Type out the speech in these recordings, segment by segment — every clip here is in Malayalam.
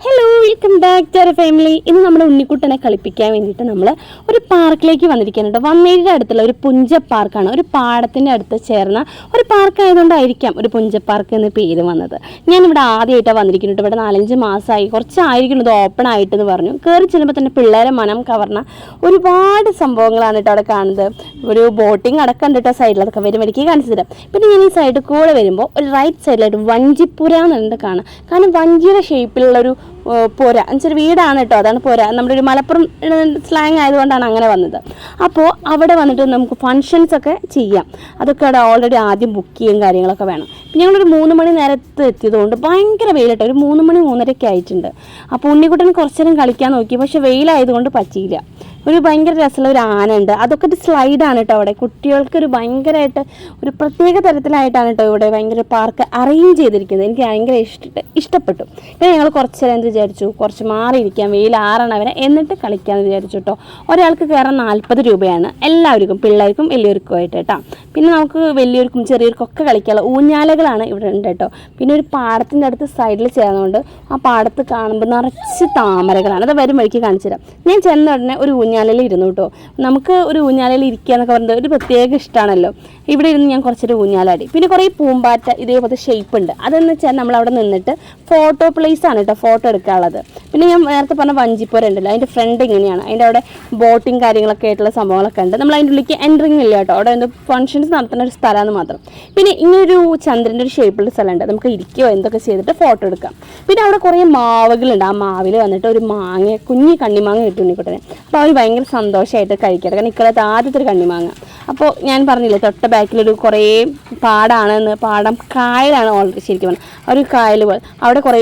Hello! Welcome back to our family ഇന്ന് നമ്മുടെ ഉണ്ണിക്കുട്ടനെ കളിപ്പിക്കാൻ വേണ്ടിയിട്ട് നമ്മൾ ഒരു പാർക്കിലേക്ക് വന്നിരിക്കുന്നുണ്ട്. വന്നേരിയുടെ അടുത്തുള്ള ഒരു പുഞ്ച പാർക്കാണ്. ഒരു പാടത്തിന്റെ അടുത്ത് ചേർന്ന ഒരു പാർക്ക് ആയതുകൊണ്ടായിരിക്കാം ഒരു പുഞ്ച പാർക്ക് എന്ന പേര് വന്നത്. ഞാൻ ഞാനിവിടെ ആദ്യമായിട്ടാണ് വന്നിരിക്കുന്നുണ്ട് ഇവിടെ നാലഞ്ച് മാസമായി. കുറച്ചായിരിക്കും ഇത് ഓപ്പൺ ആയിട്ടെന്ന് പറഞ്ഞു. കയറി ചെല്ലുമ്പോൾ തന്നെ പിള്ളേരെ മനം കവർന്ന ഒരുപാട് സംഭവങ്ങളാണ് കേട്ടോ അവിടെ കാണുന്നത്. ഒരു ബോട്ടിംഗ് അടക്കം കേട്ടോ സൈഡിൽ അതൊക്കെ വരും. എനിക്ക് കാണിച്ചു തരാം. പിന്നെ ഞാൻ ഈ സൈഡിൽ കൂടെ വരുമ്പോൾ ഒരു റൈറ്റ് സൈഡിലായിട്ട് വഞ്ചിപ്പുര എന്നുണ്ട് കാണാം. കാരണം വഞ്ചിയുടെ ഷേപ്പിലുള്ള ഒരു പുര. എന്നുവെച്ചാൽ വീടാണ് കേട്ടോ അതാണ് പുര. നമ്മുടെ ഒരു മലപ്പുറം സ്ലാങ് ആയതുകൊണ്ടാണ് അങ്ങനെ വന്നത്. അപ്പോൾ അവിടെ വന്നിട്ട് നമുക്ക് ഫങ്ഷൻസ് ഒക്കെ ചെയ്യാം. അതൊക്കെ അവിടെ ഓൾറെഡി ആദ്യം ബുക്ക് ചെയ്യും കാര്യങ്ങളൊക്കെ വേണം. പിന്നെ ഞങ്ങളൊരു മൂന്ന് മണി നേരത്തെ എത്തിയതുകൊണ്ട് ഭയങ്കര വെയിലട്ടോ. ഒരു മൂന്ന് മണി മൂന്നരയ്ക്ക് ആയിട്ടുണ്ട്. അപ്പോൾ ഉണ്ണിക്കുട്ടൻ കുറച്ചു നേരം കളിക്കാൻ നോക്കി. പക്ഷേ വെയിലായതുകൊണ്ട് പറ്റിയില്ല. ഒരു ഭയങ്കര രസമുള്ള ഒരു ആന ഉണ്ട്. അതൊക്കെ ഒരു സ്ലൈഡാണ് കേട്ടോ അവിടെ. കുട്ടികൾക്ക് ഒരു ഭയങ്കരമായിട്ട് ഒരു പ്രത്യേക തരത്തിലായിട്ടാണ് കേട്ടോ ഇവിടെ ഭയങ്കര പാർക്ക് അറേഞ്ച് ചെയ്തിരിക്കുന്നത്. എനിക്ക് ഭയങ്കര ഇഷ്ട ഇഷ്ടപ്പെട്ടു. പിന്നെ ഞങ്ങൾ കുറച്ച് നേരം എന്ത് വിചാരിച്ചു കുറച്ച് മാറിയിരിക്കാം വെയിൽ ആറണവരെ എന്നിട്ട് കളിക്കാമെന്ന് വിചാരിച്ചു കേട്ടോ ഒരാൾക്ക് കയറാൻ നാൽപ്പത് രൂപയാണ്. എല്ലാവർക്കും പിള്ളേർക്കും വലിയവർക്കും ആയിട്ട് കേട്ടോ പിന്നെ നമുക്ക് വലിയവർക്കും ചെറിയവർക്കും ഒക്കെ കളിക്കാനുള്ള ഊഞ്ഞാലകളാണ് ഇവിടെ ഉണ്ട് കേട്ടോ പിന്നെ ഒരു പാടത്തിന്റെ അടുത്ത് സൈഡിൽ ചേർന്നുകൊണ്ട് ആ പാടത്ത് കാണുമ്പോൾ നിറച്ച് താമരകളാണ്. അത് വരും വഴിക്ക് കാണിച്ചു തരാം ഞാൻ ചെന്ന ഉടനെ ഒരു ഊഞ്ഞാലയിൽ ഇരുന്നു കേട്ടോ. നമുക്ക് ഒരു ഊഞ്ഞാലയിൽ ഇരിക്കുക എന്നൊക്കെ പറയുന്നത് ഒരു പ്രത്യേക ഇഷ്ടമാണല്ലോ ഇവിടെ ഇരുന്ന് ഞാൻ കുറച്ചൊരു ഊഞ്ഞാലാടി. പിന്നെ കുറേ പൂമ്പാറ്റ ഇതേപോലത്തെ ഷേപ്പ് ഉണ്ട്. അതെന്ന് വെച്ചാൽ നമ്മൾ അവിടെ നിന്നിട്ട് ഫോട്ടോ പ്ലേസ് ആണ് കേട്ടോ ഫോട്ടോ എടുക്കാനുള്ളത്. പിന്നെ ഞാൻ നേരത്തെ പറഞ്ഞ വഞ്ചിപ്പുര ഉണ്ടല്ലോ അതിന്റെ ഫ്രണ്ട് ഇങ്ങനെയാണ്. അതിന്റെ അവിടെ ബോട്ടിങ് കാര്യങ്ങളൊക്കെ ആയിട്ടുള്ള സംഭവങ്ങളൊക്കെ ഉണ്ട്. നമ്മൾ അതിന്റെ ഉള്ളിലേക്ക് എൻട്രിങ് ഇല്ല കേട്ടോ. അവിടെ എന്തോ ഫങ്ഷൻസ് നടത്തുന്ന ഒരു സ്ഥലമാണ് മാത്രം. പിന്നെ ഇങ്ങനൊരു ചന്ദ്രന്റെ ഒരു ഷേപ്പുള്ള സ്ഥലമുണ്ട്. നമുക്ക് ഇരിക്കുകയോ എന്തൊക്കെ ചെയ്തിട്ട് ഫോട്ടോ എടുക്കാം. പിന്നെ അവിടെ കുറേ മാവുകളുണ്ട്. ആ മാവിൽ വന്നിട്ട് ഒരു മാങ്ങ കുഞ്ഞി കണ്ണിമാങ്ങ കിട്ടും ഉണ്ണിക്കുട്ടനെ. അപ്പോൾ അവർ ഭയങ്കര സന്തോഷമായിട്ട് കഴിക്കാറ്. കാരണം ഇക്കാലത്ത് ആദ്യത്തെ ഒരു കണ്ണിമാങ്ങ. അപ്പോൾ ഞാൻ പറഞ്ഞില്ലേ തൊട്ട ബാക്കിലൊരു കുറേ പാടാണെന്ന് പാടം കായലാണ് ഓൾറെഡി ശരിക്കും പറഞ്ഞാൽ ഒരു കായൽ പോലെ. അവിടെ കുറേ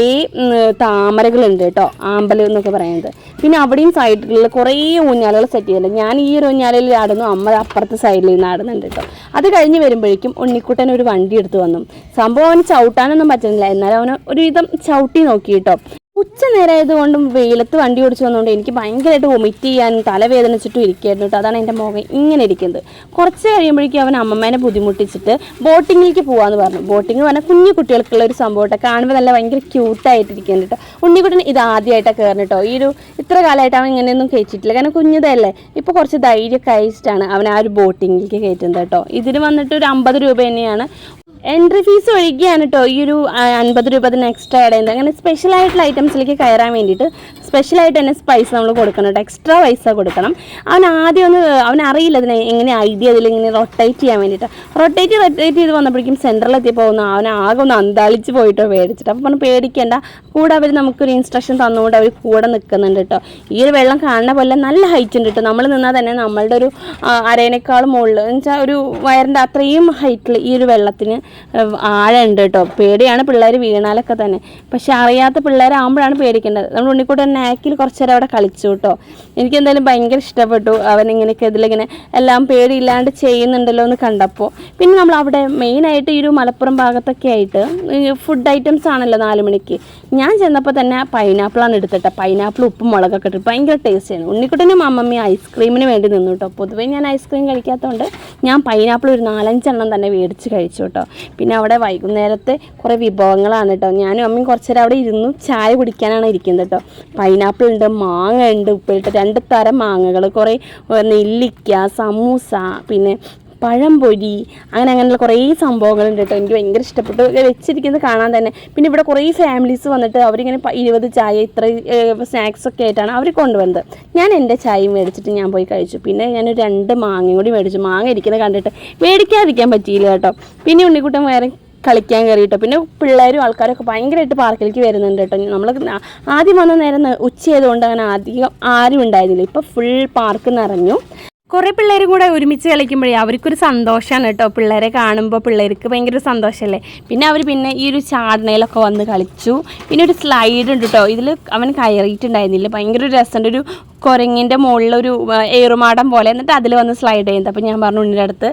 താമരകളുണ്ട് കേട്ടോ ആമ്പൽ എന്നൊക്കെ പറയുന്നത്. പിന്നെ അവിടെയും സൈഡിൽ കുറേ ഊഞ്ഞാലുകൾ സെറ്റ് ചെയ്തിട്ടുണ്ട്. ഞാൻ ഈ ഒരു ഊഞ്ഞാലയിൽ ആടുന്നു അമ്മ അപ്പുറത്തെ സൈഡിൽ നിന്ന് ആടുന്നുണ്ട് കേട്ടോ. അത് കഴിഞ്ഞ് വരുമ്പോഴേക്കും ഉണ്ണിക്കുട്ടൻ ഒരു വണ്ടി എടുത്തു വന്നു. സംഭവം അവന് ചവിട്ടാനൊന്നും പറ്റുന്നില്ല. എന്നാലും അവന് ഒരുവിധം ചവിട്ടി നോക്കി കേട്ടോ. ഉച്ച നേരമായതുകൊണ്ടും വെയിലത്ത് വണ്ടി ഓടിച്ചു വന്നുകൊണ്ട് എനിക്ക് ഭയങ്കരമായിട്ട് വൊമിറ്റ് ചെയ്യാനും തലവേദനിച്ചിട്ടും ഇരിക്കുകയായിരുന്നു. കേട്ടോ അതാണ് എന്റെ മുഖം. ഇങ്ങനെ ഇരിക്കുന്നത്. കുറച്ച് കഴിയുമ്പോഴേക്കും അവൻ അമ്മമ്മേനെ ബുദ്ധിമുട്ടിച്ചിട്ട് ബോട്ടിങ്ങിലേക്ക് പോകാമെന്ന് പറഞ്ഞു. ബോട്ടിങ് പറഞ്ഞാൽ കുഞ്ഞു കുട്ടികൾക്കുള്ള ഒരു സംഭവം കേട്ടോ കാണുമ്പോൾ നല്ല ഭയങ്കര ക്യൂട്ടായിട്ടിരിക്കുന്നു കേട്ടോ ഉണ്ണിക്കുട്ടൻ ഇത് ആദ്യമായിട്ടാണ് കയറുന്നത് കേട്ടോ ഈ ഒരു ഇത്ര കാലമായിട്ട് അവൻ ഇങ്ങനെയൊന്നും കഴിച്ചിട്ടില്ല കാരണം കുഞ്ഞതല്ലേ. ഇപ്പോൾ കുറച്ച് ധൈര്യം കഴിച്ചിട്ടാണ് അവൻ ആ ഒരു ബോട്ടിങ്ങിലേക്ക് കയറ്റുന്നത് കേട്ടോ ഇതിന് വന്നിട്ട് ഒരു അമ്പത് രൂപ തന്നെയാണ് എൻട്രി ഫീസ് ഒഴികെയാണ് കേട്ടോ ഈ ഒരു അൻപത് രൂപ തന്നെ എക്സ്ട്രാ ആഡ് അങ്ങനെ സ്പെഷ്യൽ ആയിട്ടുള്ള ഐറ്റംസിലേക്ക് കയറാൻ വേണ്ടിയിട്ട് സ്പെഷ്യലായിട്ട് തന്നെ സ്പൈസ് നമ്മൾ കൊടുക്കണം കേട്ടോ എക്സ്ട്രാ പൈസ കൊടുക്കണം. അവൻ ആദ്യം ഒന്ന് അവൻ അറിയില്ല അതിനെ എങ്ങനെ ഐഡിയ അതിൽ ഇങ്ങനെ റൊട്ടേറ്റ് ചെയ്യാൻ വേണ്ടിയിട്ട്. റൊട്ടേറ്റ് റൊട്ടേറ്റ് ചെയ്ത് വന്നപ്പോഴേക്കും സെന്ററിൽ എത്തിയപ്പോൾ ഒന്ന് അവൻ ആകെ ഒന്ന് അന്താളിച്ച് പോയിട്ടോ പേടിച്ചിട്ട്. അപ്പോൾ പറഞ്ഞു പേടിക്കേണ്ട. കൂടെ അവർ നമുക്കൊരു ഇൻസ്ട്രക്ഷൻ തന്നുകൊണ്ട് അവർ കൂടെ നിൽക്കുന്നുണ്ട് കേട്ടോ ഈ ഒരു വെള്ളം കാണുന്ന പോലെ നല്ല ഹൈറ്റ് ഉണ്ട് കേട്ടോ നമ്മൾ നിന്നാൽ തന്നെ നമ്മളുടെ ഒരു അരേനേക്കാളും മുകളിൽ എന്ന് വെച്ചാൽ ഒരു വയറിന്റെ അത്രയും ഹൈറ്റിൽ ഈ ഒരു വെള്ളത്തിന് ആഴമുണ്ട് കേട്ടോ പേടിയാണ് പിള്ളേർ വീണാലൊക്കെ തന്നെ. പക്ഷെ അറിയാത്ത പിള്ളേരാകുമ്പോഴാണ് പേടിക്കേണ്ടത്. നമ്മൾ ഉണ്ണിക്കൂട്ടൻ നാക്കിൽ കുറച്ച് നേരം അവിടെ കളിച്ചു കേട്ടോ എനിക്ക് എന്തായാലും ഭയങ്കര ഇഷ്ടപ്പെട്ടു. അവൻ ഇങ്ങനെയൊക്കെ ഇതിലിങ്ങനെ എല്ലാം പേടിയില്ലാണ്ട് ചെയ്യുന്നുണ്ടല്ലോ എന്ന് കണ്ടപ്പോൾ പിന്നെ നമ്മൾ അവിടെ മെയിനായിട്ട് ഈ ഒരു മലപ്പുറം ഭാഗത്തൊക്കെ ആയിട്ട് ഫുഡ് ഐറ്റംസ് ആണല്ലോ നാല് മണിക്ക്. ഞാൻ ചെന്നപ്പോൾ തന്നെ പൈനാപ്പിളാണ് എടുത്തിട്ട്. പൈനാപ്പിൾ ഉപ്പും മുളകൊക്കെ ഇട്ട് ഭയങ്കര ടേസ്റ്റിയാണ് ഉണ്ണിക്കുട്ടനും അമ്മമ്മയും ഐസ്ക്രീമിന് വേണ്ടി നിന്നു കേട്ടോ പൊതുവേ ഞാൻ ഐസ്ക്രീം കഴിക്കാത്തതുകൊണ്ട് ഞാൻ പൈനാപ്പിൾ ഒരു നാലഞ്ചെണ്ണം തന്നെ മേടിച്ച് കഴിച്ചു കേട്ടോ പിന്നെ അവിടെ വൈകുന്നേരത്തെ കുറേ വിഭവങ്ങളാണ് കേട്ടോ ഞാനും അമ്മയും കുറച്ച് നേരം അവിടെ ഇരുന്നു ചായ കുടിക്കാനാണ് ഇരിക്കുന്നത് കേട്ടോ പൈനാപ്പിൾ ഉണ്ട് മാങ്ങ ഉണ്ട് ഉപ്പിലിട്ട് രണ്ട് തരം മാങ്ങകൾ കുറേ നെല്ലിക്ക സമൂസ പിന്നെ പഴംപൊരി അങ്ങനെ അങ്ങനെയുള്ള കുറേ സംഭവങ്ങളുണ്ട് കേട്ടോ. എനിക്ക് ഭയങ്കര ഇഷ്ടപ്പെട്ടു. വെച്ചിരിക്കുന്നത് കാണാൻ തന്നെ. പിന്നെ ഇവിടെ കുറേ ഫാമിലീസ് വന്നിട്ട് അവരിങ്ങനെ ഇരുപത് ചായ ഇത്ര സ്നാക്സ് ഒക്കെ ആയിട്ടാണ് അവർ കൊണ്ടുവന്നത്. ഞാൻ എന്റെ ചായയും മേടിച്ചിട്ട് ഞാൻ പോയി കഴിച്ചു. പിന്നെ ഞാൻ രണ്ട് മാങ്ങയും കൂടി മേടിച്ചു. മാങ്ങ ഇരിക്കുന്നത് കണ്ടിട്ട് മേടിക്കാതിരിക്കാൻ പറ്റിയില്ല കേട്ടോ. പിന്നെ ഉണ്ണിക്കുട്ടൻ വേറെ കളിക്കാൻ കയറിയിട്ടോ. പിന്നെ പിള്ളേരും ആൾക്കാരൊക്കെ ഭയങ്കരമായിട്ട് പാർക്കിലേക്ക് വരുന്നുണ്ട് കേട്ടോ. നമ്മൾ ആദ്യം വന്ന നേരം ഉച്ചയായതുകൊണ്ട് അങ്ങനെ അധികം ആരും ഉണ്ടായിരുന്നില്ല. ഇപ്പോൾ ഫുൾ പാർക്ക് നിറഞ്ഞു. കുറേ പിള്ളേരും കൂടെ ഒരുമിച്ച് കളിക്കുമ്പോഴേ അവർക്കൊരു സന്തോഷമാണ് കേട്ടോ. പിള്ളേരെ കാണുമ്പോൾ പിള്ളേർക്ക് ഭയങ്കര സന്തോഷമല്ലേ പിന്നെ അവർ പിന്നെ ഈ ഒരു ചാടനയിലൊക്കെ വന്ന് കളിച്ചു. പിന്നെ ഒരു സ്ലൈഡ് ഉണ്ട് കേട്ടോ. ഇതിൽ അവൻ കയറിയിട്ടുണ്ടായിരുന്നില്ല. ഭയങ്കര ഒരു രസമുണ്ട്. ഒരു കുരങ്ങിന്റെ മുകളിലൊരു ഏറുമാടം പോലെ എന്നിട്ട് അതിൽ വന്ന് സ്ലൈഡ് ചെയ്യുന്നത്. അപ്പോൾ ഞാൻ പറഞ്ഞു ഉണ്ണിന്റെ അടുത്ത്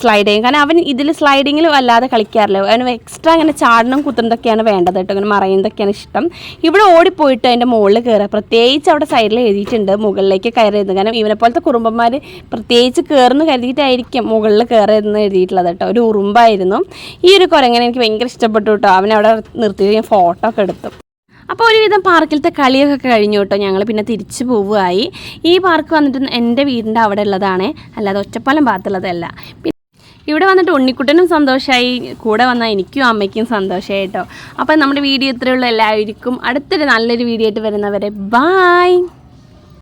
സ്ലൈഡ് ചെയ്യും. കാരണം അവൻ ഇതിൽ സ്ലൈഡിങ്ങിൽ വല്ലാതെ കളിക്കാറില്ല. അവന് എക്സ്ട്രാ അങ്ങനെ ചാടണം കുത്തുന്നതൊക്കെയാണ് വേണ്ടത് കേട്ടോ. അങ്ങനെ മറയുന്നതൊക്കെയാണ് ഇഷ്ടം. ഇവിടെ ഓടിപ്പോയിട്ട് അതിന്റെ മുകളിൽ കയറുക പ്രത്യേകിച്ച് അവിടെ സൈഡിൽ എഴുതിയിട്ടുണ്ട് മുകളിലേക്ക് കയറിയത്. കാരണം ഇവനെ പോലത്തെ കുറുമ്പന്മാർ പ്രത്യേകിച്ച് കയറുന്നു കരുതിയിട്ടായിരിക്കും മുകളിൽ കയറിയെന്ന് എഴുതിയിട്ടുള്ളത് കേട്ടോ. ഒരു ഉറുമ്പായിരുന്നു. ഈ ഒരു കുരങ്ങനെ എനിക്ക് ഭയങ്കര ഇഷ്ടപ്പെട്ടു കേട്ടോ. അവനവിടെ നിർത്തി ഞാൻ ഫോട്ടോ ഒക്കെ എടുത്തു. അപ്പോൾ ഒരുവിധം പാർക്കിലത്തെ കളിയൊക്കെ കഴിഞ്ഞു കേട്ടോ. ഞങ്ങൾ പിന്നെ തിരിച്ചു പോവുകയായി. ഈ പാർക്ക് വന്നിട്ട് എന്റെ വീടിന്റെ അവിടെ ഉള്ളതാണ്. അല്ലാതെ ഒറ്റപ്പാലം ഭാഗത്തുള്ളതല്ല. ഇവിടെ വന്നിട്ട് ഉണ്ണിക്കുട്ടനും സന്തോഷമായി കൂടെ വന്നാൽ എനിക്കും അമ്മയ്ക്കും സന്തോഷമായി കേട്ടോ. അപ്പോൾ നമ്മുടെ വീഡിയോ ഇത്രയുള്ള എല്ലാവർക്കും അടുത്തൊരു നല്ലൊരു വീഡിയോ ആയിട്ട് വരുന്നവരെ ബായ്